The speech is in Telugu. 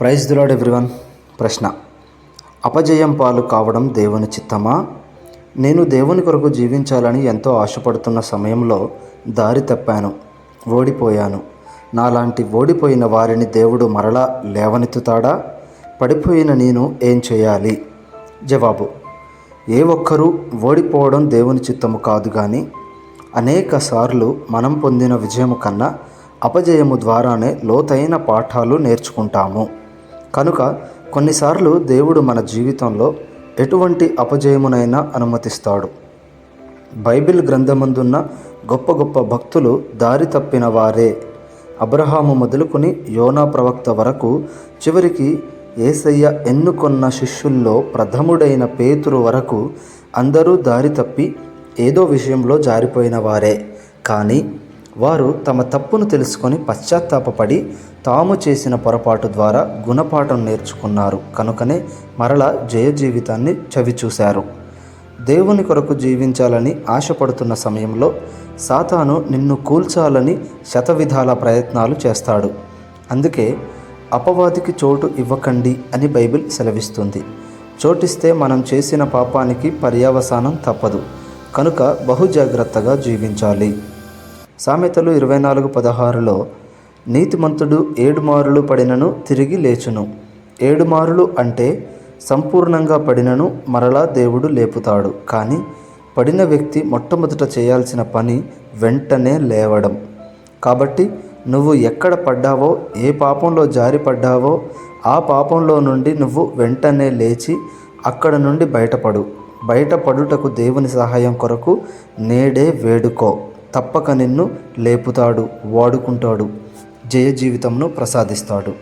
ప్రైజ్ దులాడ్ ఎవ్రీవన్ ప్రశ్న. అపజయం పాలు కావడం దేవుని చిత్తమా? నేను దేవుని కొరకు జీవించాలని ఎంతో ఆశపడుతున్న సమయంలో దారి తప్పాను ఓడిపోయాను. నాలాంటి ఓడిపోయిన వారిని దేవుడు మరలా లేవనెత్తుతాడా? పడిపోయిన నేను ఏం చేయాలి? జవాబు. ఏ ఒక్కరూ ఓడిపోవడం దేవుని చిత్తము కాదు కానీ అనేక సార్లు మనం పొందిన విజయము కన్నా అపజయము ద్వారానే లోతైన పాఠాలు నేర్చుకుంటాము. కనుక కొన్నిసార్లు దేవుడు మన జీవితంలో ఎటువంటి అపజయమునైనా అనుమతిస్తాడు. బైబిల్ గ్రంథమందున్న గొప్ప గొప్ప భక్తులు దారి తప్పిన వారే. అబ్రహాము మొదలుకొని యోనా ప్రవక్త వరకు చివరికి ఏసయ్య ఎన్నుకొన్న శిష్యుల్లో ప్రథముడైన పేతురు వరకు అందరూ దారి తప్పి ఏదో విషయంలో జారిపోయిన వారే. కానీ వారు తమ తప్పును తెలుసుకొని పశ్చాత్తాపపడి తాము చేసిన పొరపాటు ద్వారా గుణపాఠం నేర్చుకున్నారు. కనుకనే మరల జయ జీవితాన్ని చవిచూశారు. దేవుని కొరకు జీవించాలని ఆశపడుతున్న సమయంలో సాతాను నిన్ను కూల్చాలని శతవిధాల ప్రయత్నాలు చేస్తాడు. అందుకే అపవాదికి చోటు ఇవ్వకండి అని బైబిల్ సెలవిస్తుంది. చోటిస్తే మనం చేసిన పాపానికి పర్యవసానం తప్పదు. కనుక బహుజాగ్రత్తగా జీవించాలి. సామెతలు ఇరవై నాలుగు పదహారులో నీతిమంతుడు ఏడుమారులు పడినను తిరిగి లేచును. ఏడుమారులు అంటే సంపూర్ణంగా పడినను మరలా దేవుడు లేపుతాడు. కానీ పడిన వ్యక్తి మొట్టమొదట చేయాల్సిన పని వెంటనే లేవడం. కాబట్టి నువ్వు ఎక్కడ పడ్డావో ఏ పాపంలో జారి పడ్డావో ఆ పాపంలో నుండి నువ్వు వెంటనే లేచి అక్కడ నుండి బయటపడు. బయటపడుటకు దేవుని సహాయం కొరకు నేడే వేడుకో. తప్పక నిన్ను లేపుతాడు వాడుకుంటాడు జయ జీవితంను ప్రసాదిస్తాడు.